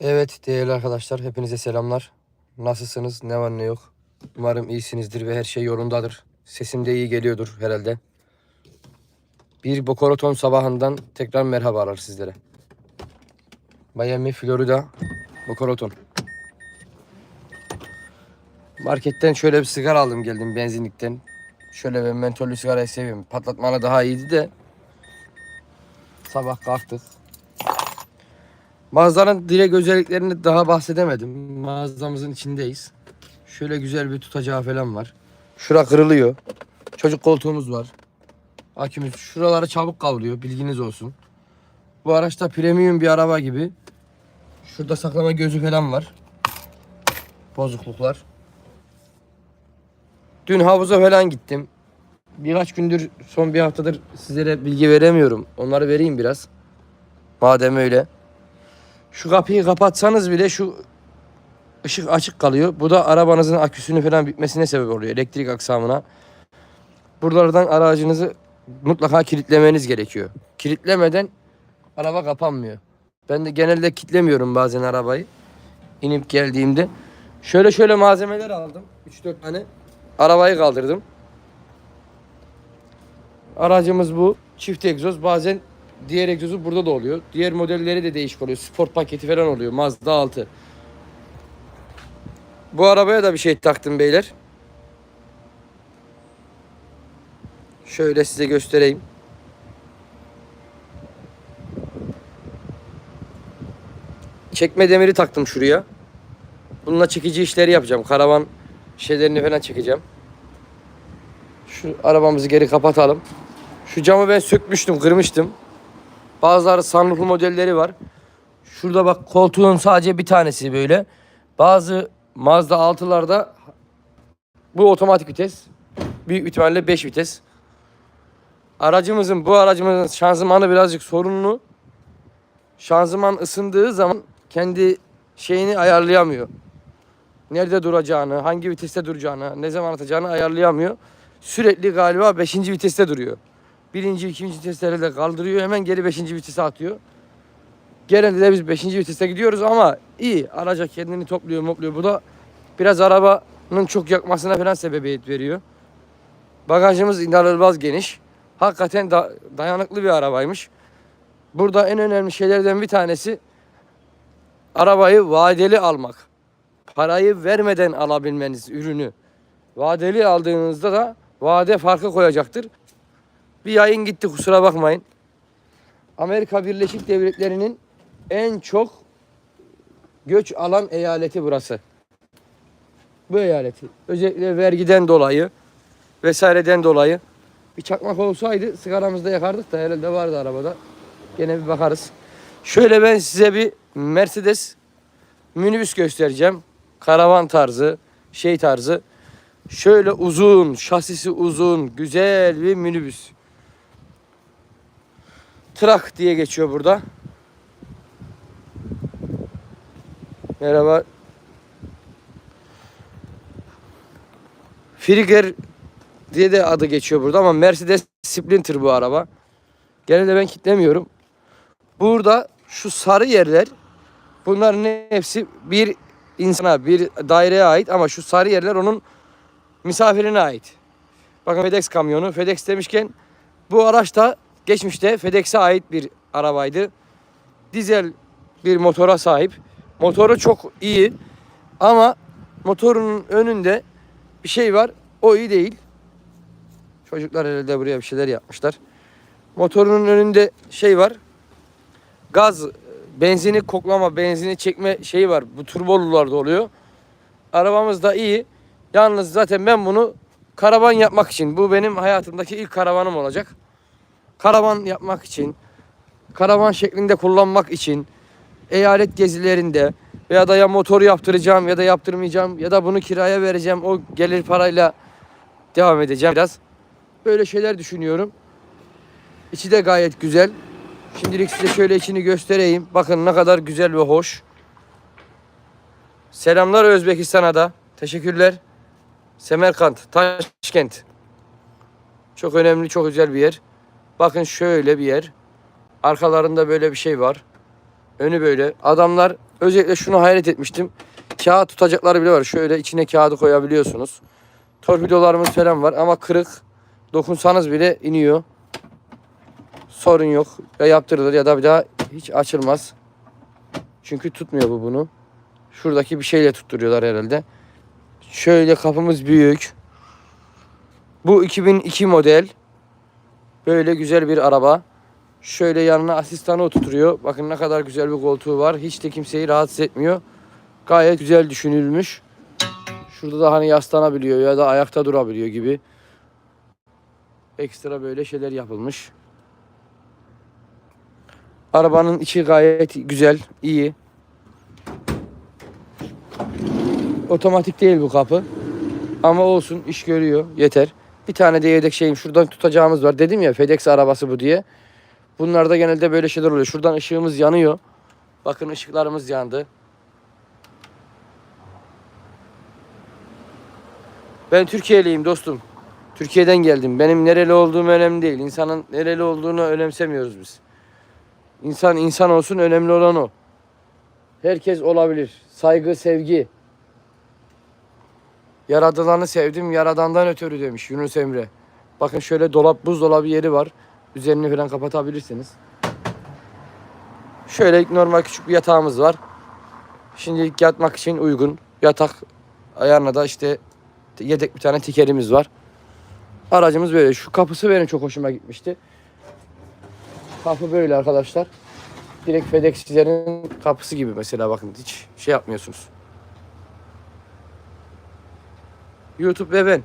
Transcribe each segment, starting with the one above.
Evet değerli arkadaşlar hepinize selamlar. Nasılsınız? Ne var ne yok? Umarım iyisinizdir ve her şey yolundadır. Sesim de iyi geliyordur herhalde. Bir Bokoroton sabahından tekrar merhabalar sizlere. Miami, Florida, Bokoroton. Marketten şöyle bir sigara aldım geldim benzinlikten. Şöyle ben mentollü sigarayı seviyorum. Patlatmalı daha iyiydi de. Sabah kalktık. Mağazanın direkt özelliklerini daha bahsedemedim. Mağazamızın içindeyiz. Şöyle güzel bir tutacağı falan var. Şura kırılıyor. Çocuk koltuğumuz var. Akümüz. Şuraları çabuk kavruluyor. Bilginiz olsun. Bu araçta premium bir araba gibi. Şurada saklama gözü falan var. Bozukluklar. Dün havuza falan gittim. Birkaç gündür, son bir haftadır sizlere bilgi veremiyorum. Onları vereyim biraz. Madem öyle. Şu kapıyı kapatsanız bile şu ışık açık kalıyor. Bu da arabanızın aküsünü falan bitmesine sebep oluyor. Elektrik aksamına. Buralardan aracınızı mutlaka kilitlemeniz gerekiyor. Kilitlemeden araba kapanmıyor. Ben de genelde kilitlemiyorum bazen arabayı. İnip geldiğimde. Şöyle şöyle malzemeler aldım. 3-4 tane. Arabayı kaldırdım. Aracımız bu. Çift egzoz. Bazen diğer egzozu burada da oluyor. Diğer modelleri de değişik oluyor. Sport paketi falan oluyor. Mazda 6. Bu arabaya da bir şey taktım beyler. Şöyle size göstereyim. Çekme demiri taktım şuraya. Bununla çekici işleri yapacağım. Karavan şeylerini falan çekeceğim. Şu arabamızı geri kapatalım. Şu camı ben sökmüştüm, kırmıştım. Bazıları sunrooflu modelleri var. Şurada bak koltuğun sadece bir tanesi böyle. Bazı Mazda 6'larda bu otomatik vites. Büyük ihtimalle 5 vites. Aracımızın bu aracımızın şanzımanı birazcık sorunlu. Şanzıman ısındığı zaman kendi şeyini ayarlayamıyor. Nerede duracağını, hangi viteste duracağını, ne zaman atacağını ayarlayamıyor. Sürekli galiba 5. viteste duruyor. Birinci, ikinci vitesleri de kaldırıyor. Hemen geri beşinci vitese atıyor. Genelde de biz beşinci viteste gidiyoruz ama iyi. Araca kendini topluyor, mopluyor. Bu da biraz arabanın çok yakmasına falan sebebiyet veriyor. Bagajımız inanılmaz geniş. Hakikaten da- dayanıklı bir arabaymış. Burada en önemli şeylerden bir tanesi arabayı vadeli almak. Parayı vermeden alabilmeniz ürünü. Vadeli aldığınızda da vade farkı koyacaktır. Bir yayın gitti kusura bakmayın. Amerika Birleşik Devletleri'nin en çok göç alan eyaleti burası. Bu eyaleti. Özellikle vergiden dolayı vesaireden dolayı bir çakmak olsaydı sigaramızda yakardık da herhalde vardı arabada. Gene bir bakarız. Şöyle ben size bir Mercedes minibüs göstereceğim. Karavan tarzı, şey tarzı. Şöyle uzun, şasisi uzun, güzel bir minibüs. Trak diye geçiyor burada. Merhaba. Frigger diye de adı geçiyor burada ama Mercedes Sprinter bu araba. Genelde ben kitlemiyorum. Burada şu sarı yerler bunların hepsi bir insana, bir daireye ait ama şu sarı yerler onun misafirine ait. Bakın FedEx kamyonu. FedEx demişken bu araç da geçmişte FedEx'e ait bir arabaydı. Dizel bir motora sahip. Motoru çok iyi ama motorun önünde bir şey var. O iyi değil. Çocuklar herhalde buraya bir şeyler yapmışlar. Motorunun önünde şey var. Gaz, benzini koklama, benzini çekme şeyi var. Bu turbolularda oluyor. Arabamız da iyi. Yalnız zaten ben bunu karavan yapmak için, bu benim hayatımdaki ilk karavanım olacak. Karavan yapmak için, karavan şeklinde kullanmak için, eyalet gezilerinde veya da ya motor yaptıracağım ya da yaptırmayacağım ya da bunu kiraya vereceğim. O gelir parayla devam edeceğim biraz. Böyle şeyler düşünüyorum. İçi de gayet güzel. Şimdilik size şöyle içini göstereyim. Bakın ne kadar güzel ve hoş. Selamlar Özbekistan'a da. Teşekkürler. Semerkant, Taşkent. Çok önemli, çok güzel bir yer. Bakın şöyle bir yer. Arkalarında böyle bir şey var. Önü böyle. Adamlar özellikle şunu hayret etmiştim. Kağıt tutacakları bile var. Şöyle içine kağıdı koyabiliyorsunuz. Torpidolarımız falan var ama kırık. Dokunsanız bile iniyor. Sorun yok. Ya yaptırılır ya da bir daha hiç açılmaz. Çünkü tutmuyor bu bunu. Şuradaki bir şeyle tutturuyorlar herhalde. Şöyle kapımız büyük. Bu 2002 model. Böyle güzel bir araba. Şöyle yanına asistanı oturtuyor. Bakın ne kadar güzel bir koltuğu var. Hiç de kimseyi rahatsız etmiyor. Gayet güzel düşünülmüş. Şurada da hani yaslanabiliyor ya da ayakta durabiliyor gibi. Ekstra böyle şeyler yapılmış. Arabanın içi gayet güzel, iyi. Otomatik değil bu kapı. Ama olsun iş görüyor. Yeter. Bir tane de yedek şeyim şuradan tutacağımız var. Dedim ya FedEx arabası bu diye. Bunlarda genelde böyle şeyler oluyor. Şuradan ışığımız yanıyor. Bakın ışıklarımız yandı. Ben Türkiye'liyim dostum. Türkiye'den geldim. Benim nereli olduğum önemli değil. İnsanın nereli olduğunu önemsemiyoruz biz. İnsan insan olsun önemli olan o. Herkes olabilir. Saygı, sevgi. Yaradılanı sevdim, yaradandan ötürü demiş Yunus Emre. Bakın şöyle dolap, buzdolabı yeri var. Üzerini falan kapatabilirsiniz. Şöyle normal küçük bir yatağımız var. Şimdilik yatmak için uygun. Yatak ayarına da işte yedek bir tane tikerimiz var. Aracımız böyle. Şu kapısı benim çok hoşuma gitmişti. Kapı böyle arkadaşlar. Direkt FedEx'cilerin kapısı gibi mesela bakın hiç şey yapmıyorsunuz. YouTube ve ben.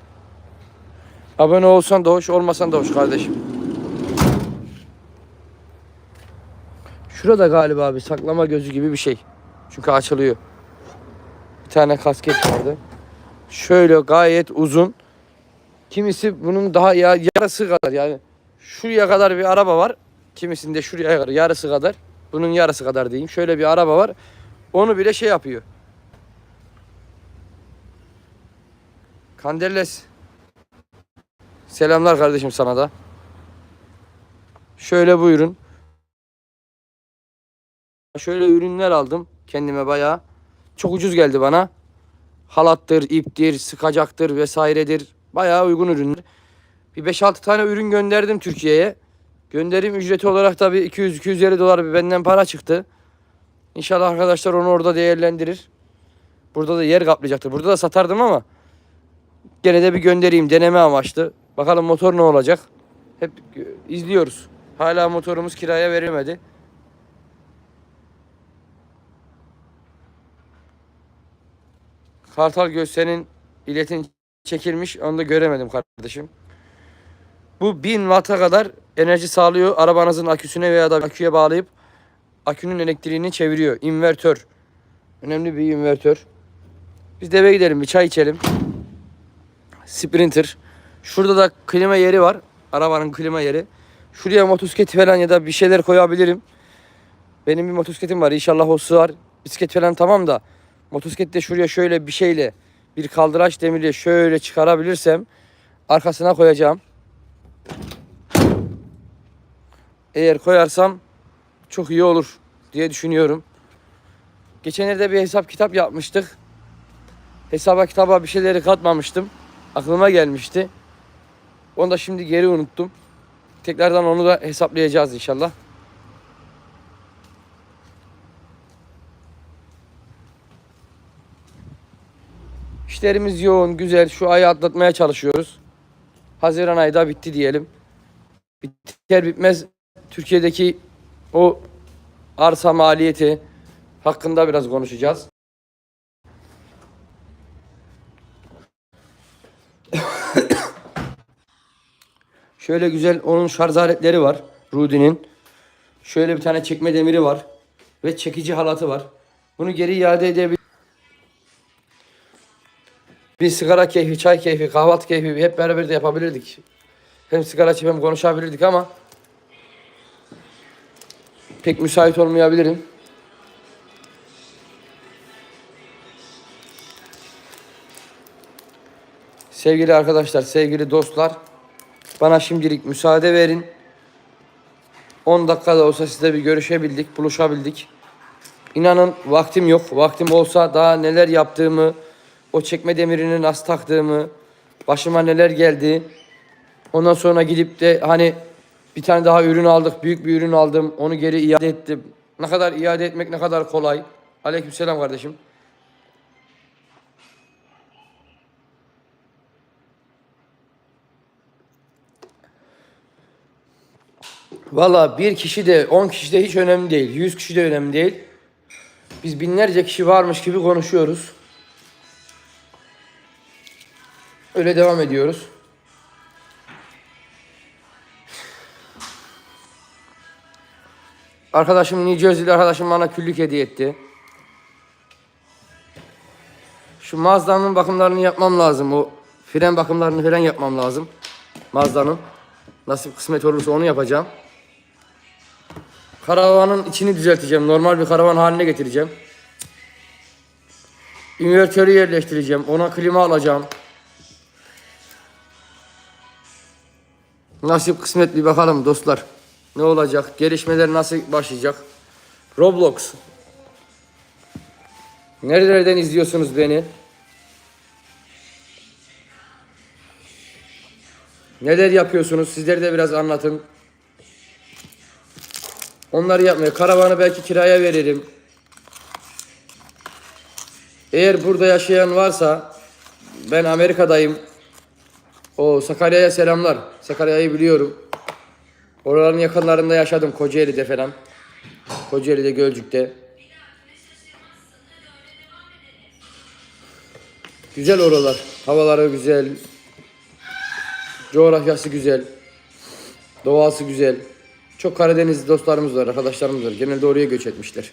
Abone olsan da hoş, olmasan da hoş kardeşim. Şurada galiba bir saklama gözü gibi bir şey. Çünkü açılıyor. Bir tane kasket vardı. Şöyle gayet uzun. Kimisi bunun daha ya, yarısı kadar yani şuraya kadar bir araba var. Kimisinde şuraya kadar yarısı kadar. Bunun yarısı kadar diyeyim. Şöyle bir araba var. Onu bile şey yapıyor. Kandelles. Selamlar kardeşim sana da. Şöyle buyurun. Şöyle ürünler aldım kendime bayağı. Çok ucuz geldi bana. Halattır, iptir, sıkacaktır vesairedir. Bayağı uygun ürünler. Bir 5-6 tane ürün gönderdim Türkiye'ye. Gönderim ücreti olarak tabii 200-250 dolar bir benden para çıktı. İnşallah arkadaşlar onu orada değerlendirir. Burada da yer kaplayacaktır. Burada da satardım ama gene de bir göndereyim deneme amaçlı. Bakalım motor ne olacak. Hep izliyoruz. Hala motorumuz kiraya verilmedi. Kartal Göster'in iletin çekilmiş. Onu da göremedim kardeşim. Bu 1000 watt'a kadar enerji sağlıyor. Arabanızın aküsüne veya da aküye bağlayıp akünün elektriğini çeviriyor. İnvertör. Önemli bir invertör. Biz de eve gidelim bir çay içelim. Sprinter. Şurada da klima yeri var. Arabanın klima yeri. Şuraya motosikleti falan ya da bir şeyler koyabilirim. Benim bir motosikletim var. İnşallah o sığar. Bisiklet falan tamam da motosiklet de şuraya şöyle bir şeyle bir kaldıraç demiriyle şöyle çıkarabilirsem arkasına koyacağım. Eğer koyarsam çok iyi olur diye düşünüyorum. Geçenlerde bir hesap kitap yapmıştık. Hesaba kitaba bir şeyleri katmamıştım. Aklıma gelmişti. Onu da şimdi geri unuttum. Tekrardan onu da hesaplayacağız inşallah. İşlerimiz yoğun, güzel. Şu ayı atlatmaya çalışıyoruz. Haziran ayı da bitti diyelim. Biter bitmez Türkiye'deki o arsa maliyeti hakkında biraz konuşacağız. Şöyle güzel onun şarj aletleri var. Rudi'nin. Şöyle bir tane çekme demiri var. Ve çekici halatı var. Bunu geri iade edebilir. Bir sigara keyfi, çay keyfi, kahvaltı keyfi hep beraber de yapabilirdik. Hem sigara içip hem konuşabilirdik ama pek müsait olmayabilirim. Sevgili arkadaşlar, sevgili dostlar, bana şimdilik müsaade verin. 10 dakikada olsa sizle bir görüşebildik, buluşabildik. İnanın vaktim yok. Vaktim olsa daha neler yaptığımı, o çekme demirini nasıl taktığımı, başıma neler geldi. Ondan sonra gidip de hani bir tane daha ürün aldık, büyük bir ürün aldım. Onu geri iade ettim. Ne kadar iade etmek ne kadar kolay. Aleykümselam kardeşim. Valla bir kişi de 10 kişi de hiç önemli değil. 100 kişi de önemli değil. Biz binlerce kişi varmış gibi konuşuyoruz. Öyle devam ediyoruz. Arkadaşım New Jersey'li arkadaşım bana küllük hediye etti. Şu Mazda'nın bakımlarını yapmam lazım. O fren bakımlarını falan yapmam lazım. Mazda'nın. Nasip kısmet olursa onu yapacağım. Karavanın içini düzelteceğim. Normal bir karavan haline getireceğim. İnvertörü yerleştireceğim. Ona klima alacağım. Nasip kısmet bir bakalım dostlar. Ne olacak? Gelişmeler nasıl başlayacak? Roblox. Nerelerden izliyorsunuz beni? Neler yapıyorsunuz? Sizleri de biraz anlatın. Onları yapmıyor. Karavanı belki kiraya veririm. Eğer burada yaşayan varsa ben Amerika'dayım. O Sakarya'ya selamlar. Sakarya'yı biliyorum. Oraların yakınlarında yaşadım Kocaeli'de falan. Kocaeli'de Gölcük'te. Güzel oralar. Havaları güzel. Coğrafyası güzel. Doğası güzel. Çok Karadeniz dostlarımız var, arkadaşlarımız var. Genelde oraya göç etmişler.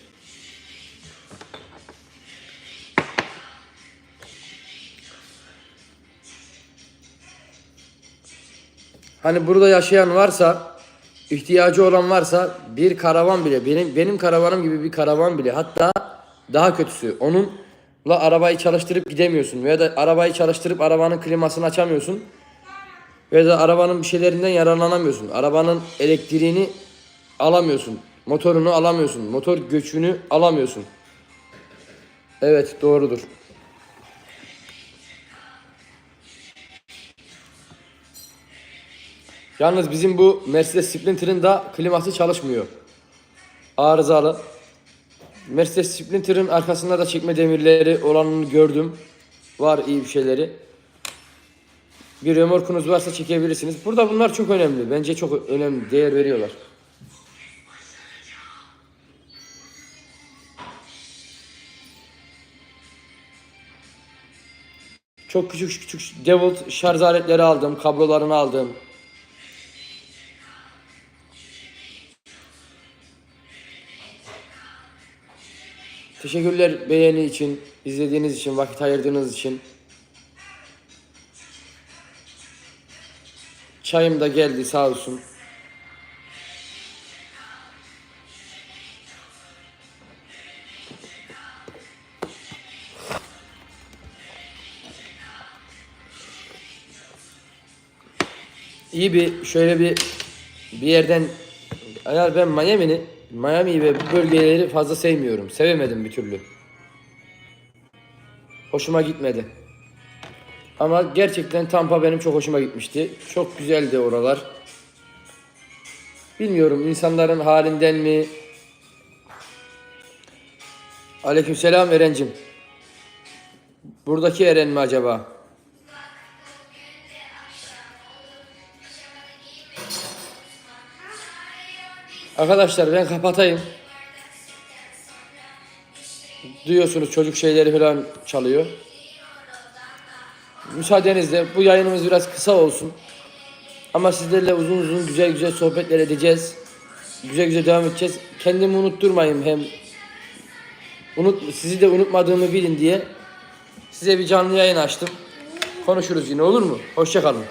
Hani burada yaşayan varsa, ihtiyacı olan varsa bir karavan bile, benim benim karavanım gibi bir karavan bile hatta daha kötüsü onunla arabayı çalıştırıp gidemiyorsun veya da arabayı çalıştırıp arabanın klimasını açamıyorsun. Veya da arabanın bir şeylerinden yararlanamıyorsun. Arabanın elektriğini alamıyorsun. Motorunu alamıyorsun. Motor göçünü alamıyorsun. Evet doğrudur. Yalnız bizim bu Mercedes Sprinter'ın da kliması çalışmıyor. Arızalı. Mercedes Sprinter'ın arkasında da çekme demirleri olanını gördüm. Var iyi bir şeyleri. Bir remorkunuz varsa çekebilirsiniz. Burada bunlar çok önemli. Bence çok önemli. Değer veriyorlar. Çok küçük küçük Devolt şarj aletleri aldım. Kablolarını aldım. Teşekkürler beğeni için, izlediğiniz için, vakit ayırdığınız için. Çayım da geldi sağ olsun. İyi bir şöyle bir bir yerden eğer ben Miami'ni Miami ve bu bölgeleri fazla sevmiyorum. Sevemedim bir türlü. Hoşuma gitmedi. Ama gerçekten Tampa benim çok hoşuma gitmişti. Çok güzeldi oralar. Bilmiyorum insanların halinden mi? Aleykümselam Eren'cim. Buradaki Eren mi acaba? Arkadaşlar ben kapatayım. Duyuyorsunuz çocuk şeyleri falan çalıyor. Müsaadenizle bu yayınımız biraz kısa olsun. Ama sizlerle uzun uzun güzel güzel sohbetler edeceğiz. Güzel güzel devam edeceğiz. Kendimi unutturmayayım hem unut sizi de unutmadığımı bilin diye size bir canlı yayın açtım. Konuşuruz yine olur mu? Hoşçakalın.